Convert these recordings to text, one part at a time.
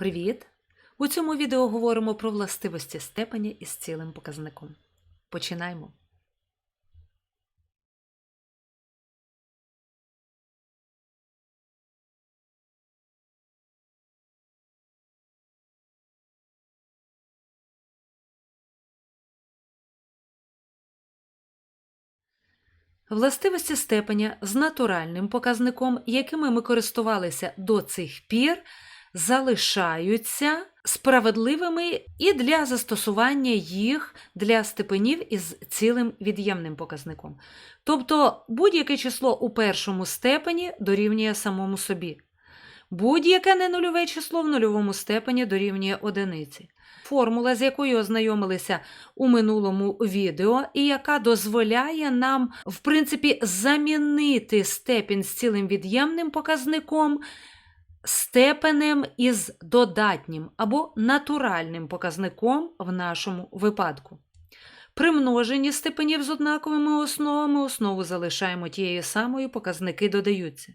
Привіт! У цьому відео говоримо про властивості степеня із цілим показником. Починаємо. Властивості степеня з натуральним показником, якими ми користувалися до цих пір, залишаються справедливими і для застосування їх для степенів із цілим від'ємним показником. Тобто будь-яке число у першому степені дорівнює самому собі. Будь-яке ненульове число в нульовому степені дорівнює одиниці. Формула, з якою ознайомилися у минулому відео, і яка дозволяє нам, в принципі, замінити степінь з цілим від'ємним показником степенем із додатнім або натуральним показником в нашому випадку. При множенні степенів з однаковими основами основу залишаємо тією самою, показники додаються.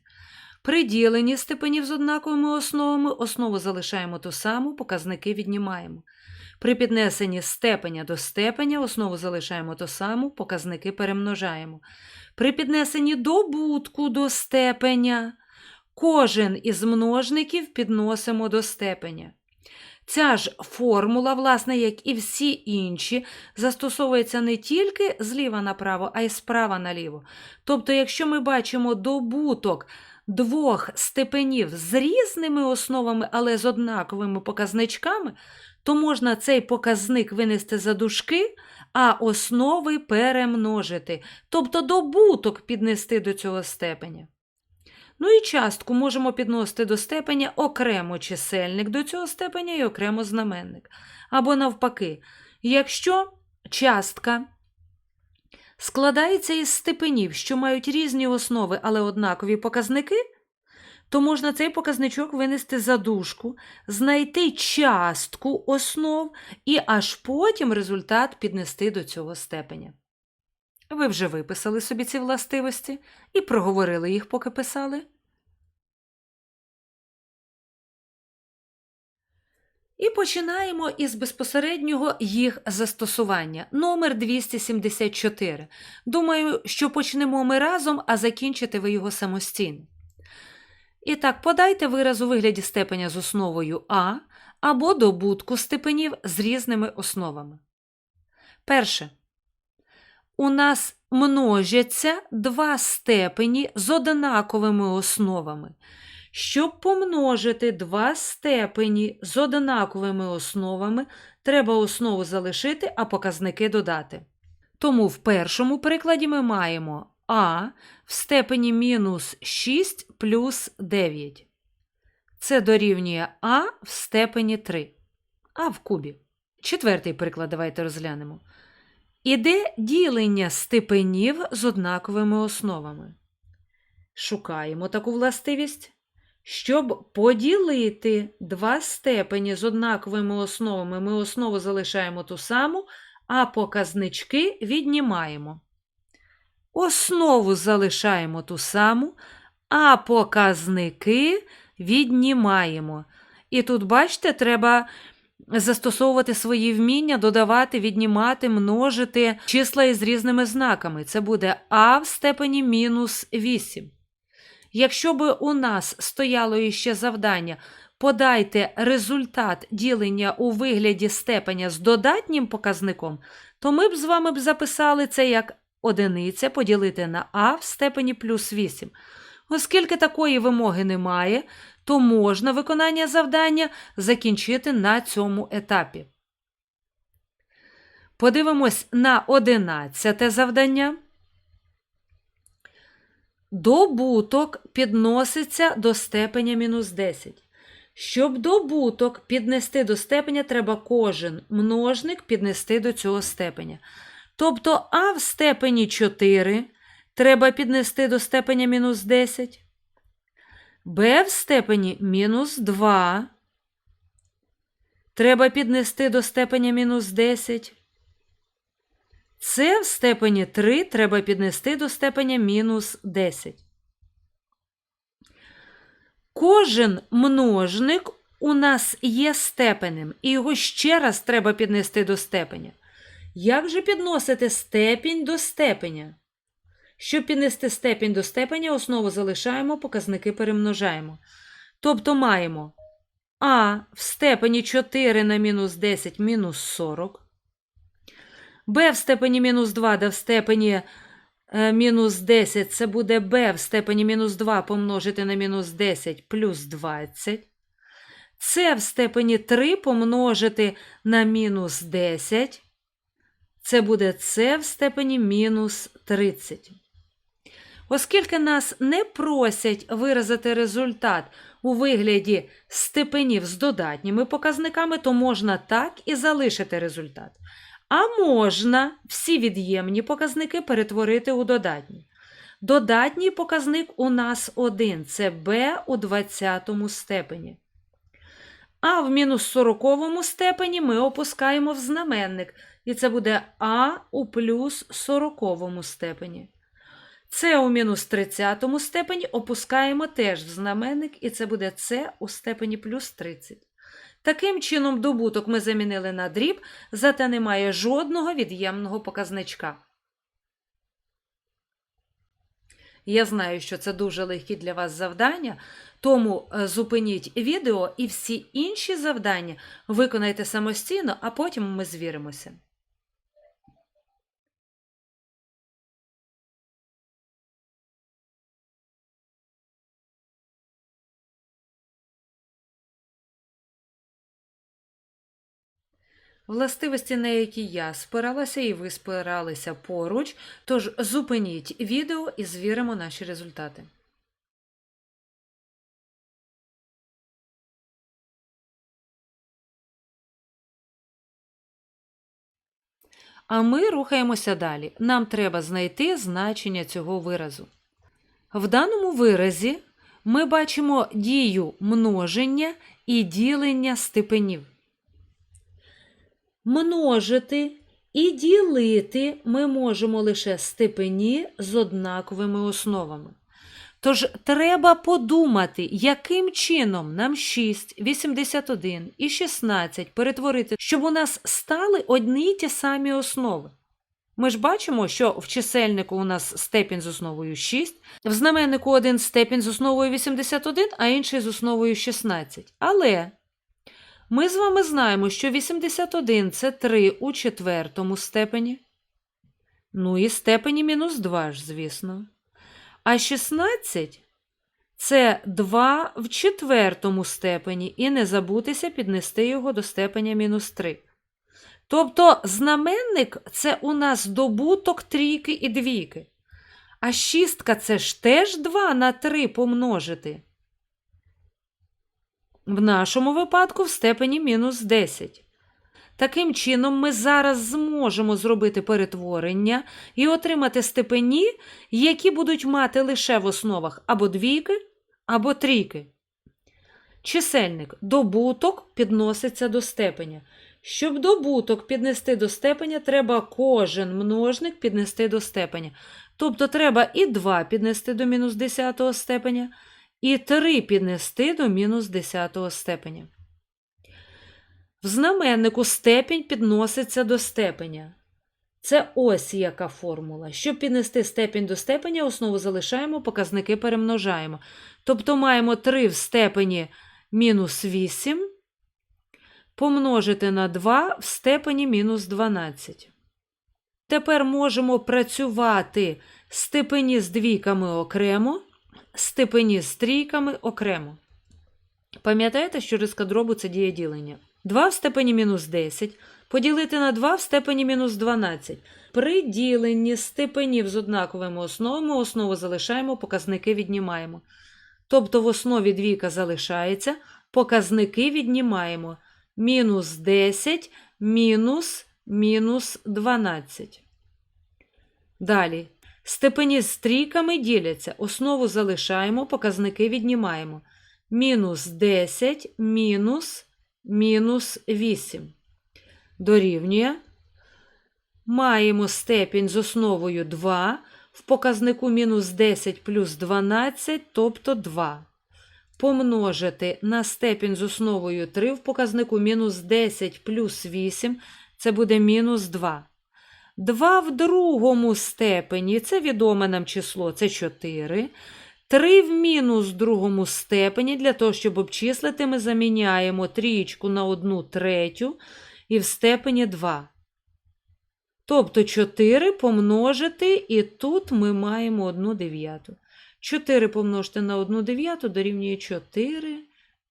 При діленні степенів з однаковими основами основу залишаємо ту саму, показники віднімаємо. При піднесенні степеня до степеня основу залишаємо ту саму, показники перемножаємо. При піднесенні добутку до степеня кожен із множників підносимо до степеня. Ця ж формула, власне, як і всі інші, застосовується не тільки зліва направо, а й справа наліво. Тобто, якщо ми бачимо добуток двох степенів з різними основами, але з однаковими показничками, то можна цей показник винести за дужки, а основи перемножити, тобто добуток піднести до цього степеня. Ну і частку можемо підносити до степеня окремо чисельник до цього степеня і окремо знаменник. Або навпаки, якщо частка складається із степенів, що мають різні основи, але однакові показники, то можна цей показничок винести за дужку, знайти частку основ і аж потім результат піднести до цього степеня. Ви вже виписали собі ці властивості і проговорили їх, поки писали. І починаємо із безпосереднього їх застосування. Номер 274. Думаю, що почнемо ми разом, а закінчите ви його самостійно. І так, подайте вираз у вигляді степеня з основою А або добутку степенів з різними основами. Перше. У нас множаться два степені з однаковими основами. Щоб помножити два степені з однаковими основами, треба основу залишити, а показники додати. Тому в першому прикладі ми маємо а в степені мінус 6 плюс 9. Це дорівнює а в степені 3, а в кубі. Четвертий приклад давайте розглянемо. Іде ділення степенів з однаковими основами. Шукаємо таку властивість. Щоб поділити два степені з однаковими основами, ми основу залишаємо ту саму, а показнички віднімаємо. Основу залишаємо ту саму, а показники віднімаємо. І тут, бачите, треба застосовувати свої вміння, додавати, віднімати, множити числа із різними знаками. Це буде А в степені мінус 8. Якщо би у нас стояло іще завдання, подайте результат ділення у вигляді степеня з додатнім показником, то ми б з вами б записали це як одиниця поділити на А в степені плюс 8. Оскільки такої вимоги немає, то можна виконання завдання закінчити на цьому етапі. Подивимось на одинадцяте завдання. Добуток підноситься до степеня мінус 10. Щоб добуток піднести до степеня, треба кожен множник піднести до цього степеня. Тобто А в степені 4 треба піднести до степеня мінус 10. Б в степені мінус 2. Треба піднести до степеня мінус 10. С в степені 3 треба піднести до степеня мінус 10. Кожен множник у нас є степенем, і його ще раз треба піднести до степеня. Як же підносити степінь до степеня? Щоб піднести степінь до степеня, основу залишаємо, показники перемножаємо. Тобто маємо а в степені 4 на мінус 10 мінус 40, b в степені мінус 2 да в степені е, мінус 10 це буде b в степені мінус 2 помножити на мінус 10 плюс 20. Це в степені 3 помножити на мінус 10. Це буде це в степені мінус 30. Оскільки нас не просять виразити результат у вигляді степенів з додатніми показниками, то можна так і залишити результат. А можна всі від'ємні показники перетворити у додатні. Додатній показник у нас один це b у 20 степені. А в мінус 40 степені ми опускаємо в знаменник, і це буде а у плюс 40 степені. Це у мінус 30 степені опускаємо теж в знаменник, і це буде С у степені плюс 30. Таким чином, добуток ми замінили на дріб, зате немає жодного від'ємного показничка. Я знаю, що це дуже легкі для вас завдання, тому е, зупиніть відео і всі інші завдання виконайте самостійно, а потім ми звіримося. Властивості, на які я спиралася, і ви спиралися поруч, тож зупиніть відео і звіримо наші результати. А ми рухаємося далі. Нам треба знайти значення цього виразу. В даному виразі ми бачимо дію множення і ділення степенів. Множити і ділити ми можемо лише степені з однаковими основами. Тож треба подумати, яким чином нам 6, 81 і 16 перетворити, щоб у нас стали одні й ті самі основи. Ми ж бачимо, що в чисельнику у нас степінь з основою 6, в знаменнику один степінь з основою 81, а інший з основою 16. Але ми з вами знаємо, що 81 це 3 у четвертому степені. Ну і степені мінус 2 ж, звісно. А 16 це 2 в четвертому степені, і не забутися піднести його до степеня мінус 3. Тобто знаменник це у нас добуток трійки і двійки. А шістка це ж теж 2 на 3 помножити. В нашому випадку в степені мінус 10. Таким чином, ми зараз зможемо зробити перетворення і отримати степені, які будуть мати лише в основах або двійки, або трійки. Чисельник добуток підноситься до степеня. Щоб добуток піднести до степеня, треба кожен множник піднести до степеня. Тобто треба і 2 піднести до мінус 10 степеня, і 3 піднести до мінус 10 степеня. В знаменнику степінь підноситься до степеня. Це ось яка формула. Щоб піднести степінь до степеня, основу залишаємо, показники перемножаємо. Тобто маємо 3 в степені мінус 8 помножити на 2 в степені мінус 12. Тепер можемо працювати степені з двійками окремо, степені з трійками окремо. Пам'ятаєте, що риска дробу це діє ділення. 2 в степені мінус 10 поділити на 2 в степені мінус 12. При діленні степенів з однаковими основами основу залишаємо, показники віднімаємо. Тобто в основі двійка залишається, показники віднімаємо. Мінус 10, мінус, мінус 12. Далі. Степені з трійками діляться. Основу залишаємо, показники віднімаємо. Мінус 10, мінус, мінус 8. Дорівнює. Маємо степінь з основою 2. В показнику мінус 10 плюс 12, тобто 2. помножити на степінь з основою 3 в показнику мінус 10 плюс 8, це буде мінус 2. 2 в другому степені, це відоме нам число, це 4. 3 в мінус другому степені, для того, щоб обчислити, ми заміняємо трієчку на 1 третю і в степені 2. Тобто 4 помножити, і тут ми маємо 1 дев'яту. 4 помножити на 1 дев'яту дорівнює 4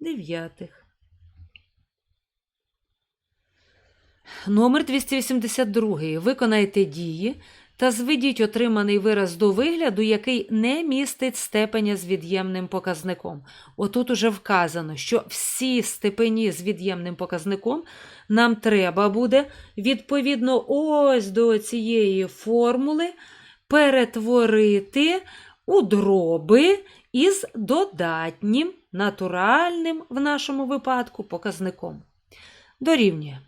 дев'ятих. Номер 282. Виконайте дії та зведіть отриманий вираз до вигляду, який не містить степеня з від'ємним показником. Отут уже вказано, що всі степені з від'ємним показником нам треба буде відповідно ось до цієї формули перетворити у дроби із додатнім натуральним в нашому випадку показником. Дорівнює.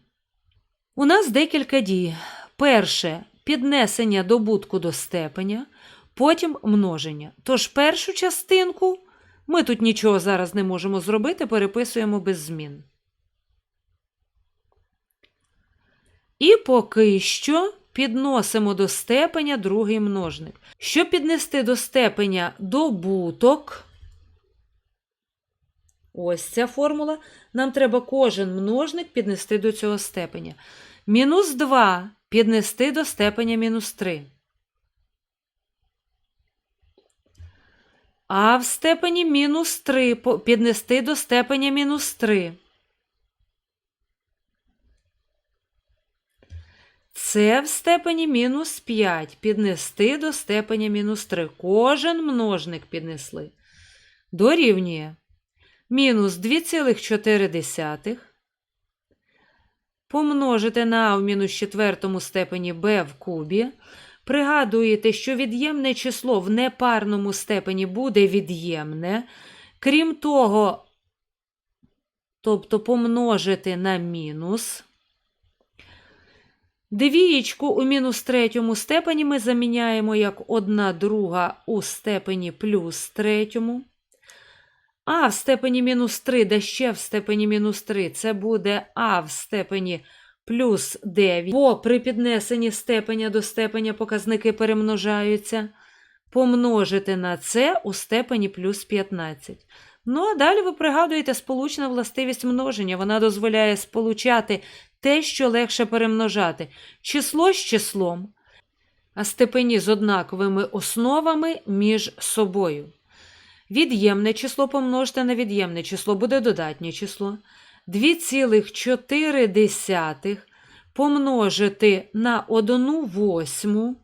У нас декілька дій. Перше піднесення добутку до степеня, потім множення. Тож першу частинку ми тут нічого зараз не можемо зробити, переписуємо без змін. І поки що підносимо до степеня другий множник. Щоб піднести до степеня добуток, ось ця формула, нам треба кожен множник піднести до цього степеня. Мінус 2 піднести до степеня мінус 3. А в степені мінус 3 піднести до степеня мінус 3. Це в степені мінус 5 піднести до степеня мінус 3. Кожен множник піднесли. Дорівнює мінус 2,4 помножити на а в мінус четвертому степені b в кубі. Пригадуєте, що від'ємне число в непарному степені буде від'ємне. Крім того, тобто помножити на мінус. Двієчку у мінус третьому степені ми заміняємо як одна друга у степені плюс третьому. А в степені мінус 3, да ще в степені мінус 3, це буде А в степені плюс 9. Бо при піднесенні степеня до степеня показники перемножаються. Помножити на це у степені плюс 15. Ну, а далі ви пригадуєте сполучна властивість множення. Вона дозволяє сполучати те, що легше перемножати. Число з числом, а степені з однаковими основами між собою. Від'ємне число помножте на від'ємне число буде додатнє число. 2,4 помножити на 1 восьму.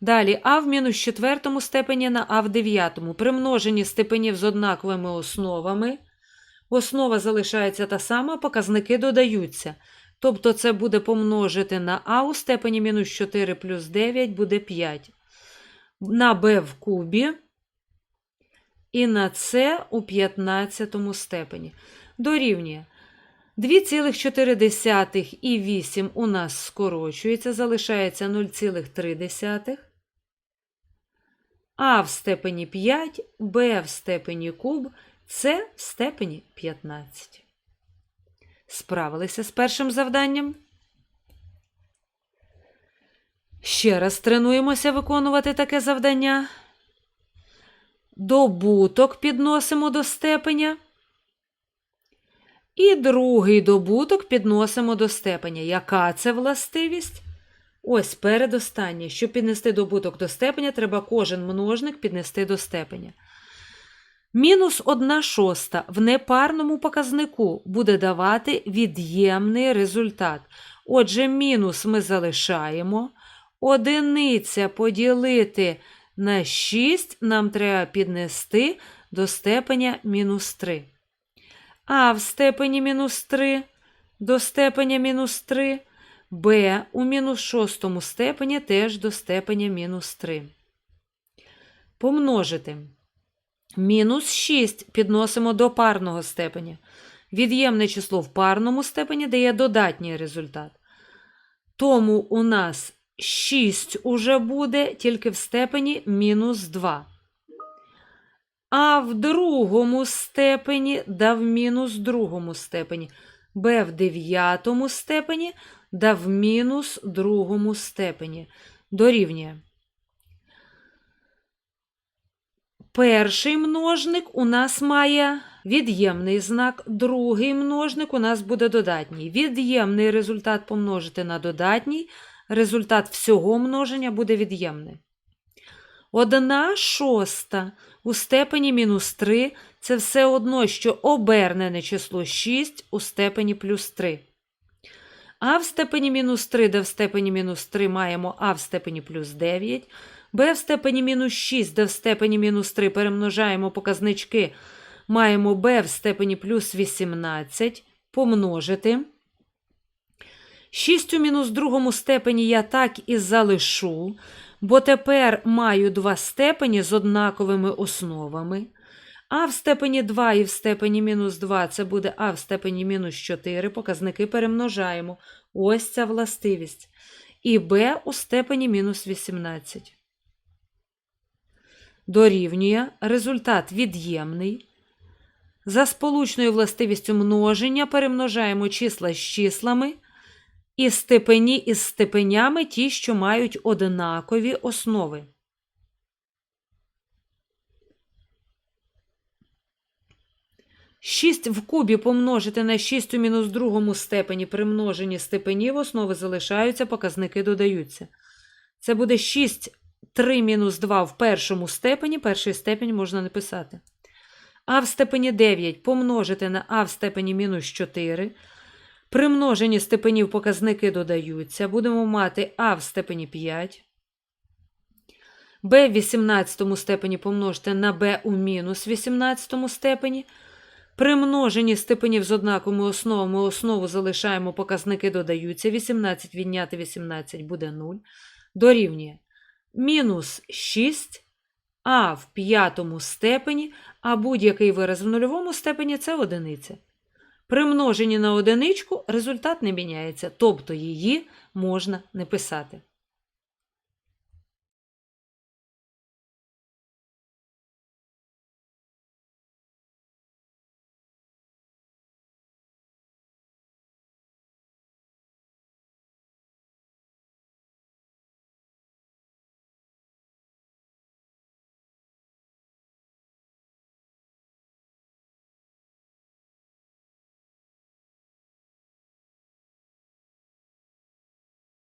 Далі а в мінус четвертому степені на а в дев'ятому. При множенні степенів з однаковими основами. Основа залишається та сама, показники додаються. Тобто це буде помножити на а у степені мінус 4 плюс 9 буде 5 на b в кубі і на c у 15 степені. Дорівнює 2,4 і 8 у нас скорочується, залишається 0,3. А в степені 5, Б в степені куб, С в степені 15. Справилися з першим завданням. Ще раз тренуємося виконувати таке завдання. Добуток підносимо до степеня. І другий добуток підносимо до степеня. Яка це властивість? Ось передостаннє. Щоб піднести добуток до степеня, треба кожен множник піднести до степеня. Мінус 1 шоста в непарному показнику буде давати від'ємний результат. Отже, мінус ми залишаємо. Одиниця поділити на 6 нам треба піднести до степеня мінус 3. А в степені мінус 3 до степеня мінус 3, Б у мінус шостому степені теж до степеня мінус 3. Помножити. Мінус 6 підносимо до парного степеня. Від'ємне число в парному степені дає додатній результат. Тому у нас 6 уже буде тільки в степені мінус 2. А в другому степені да в мінус другому степені. b в дев'ятому степені да в мінус другому степені. Дорівнює. Перший множник у нас має від'ємний знак, другий множник у нас буде додатній. Від'ємний результат помножити на додатній, результат всього множення буде від'ємний. Одна шоста у степені мінус 3 це все одно, що обернене число 6 у степені плюс 3. А в степені мінус 3, де в степені мінус 3 маємо А в степені плюс 9, Б в степені мінус 6, де в степені мінус 3 перемножаємо показнички, маємо Б в степені плюс 18 помножити. 6 у мінус другому степені я так і залишу, бо тепер маю два степені з однаковими основами. А в степені 2 і в степені мінус 2 це буде А в степені мінус 4. Показники перемножаємо. Ось ця властивість. І Б у степені мінус 18. Дорівнює результат від'ємний. За сполучною властивістю множення перемножаємо числа з числами і степені із степенями ті, що мають однакові основи. Шість в кубі помножити на 6 у мінус другому степені при множенні степенів основи залишаються, показники додаються. Це буде 6 3 мінус 2 в першому степені, перший степень можна написати. А в степені 9 помножити на А в степені мінус 4. При множенні степенів показники додаються. Будемо мати А в степені 5. Б в 18 степені помножити на Б у мінус 18 степені. При множенні степенів з однаковими основами основу залишаємо, показники додаються. 18 відняти 18 буде 0. Дорівнює мінус 6, а в п'ятому степені, а будь-який вираз в нульовому степені це одиниця. При множенні на одиничку результат не міняється, тобто її можна не писати.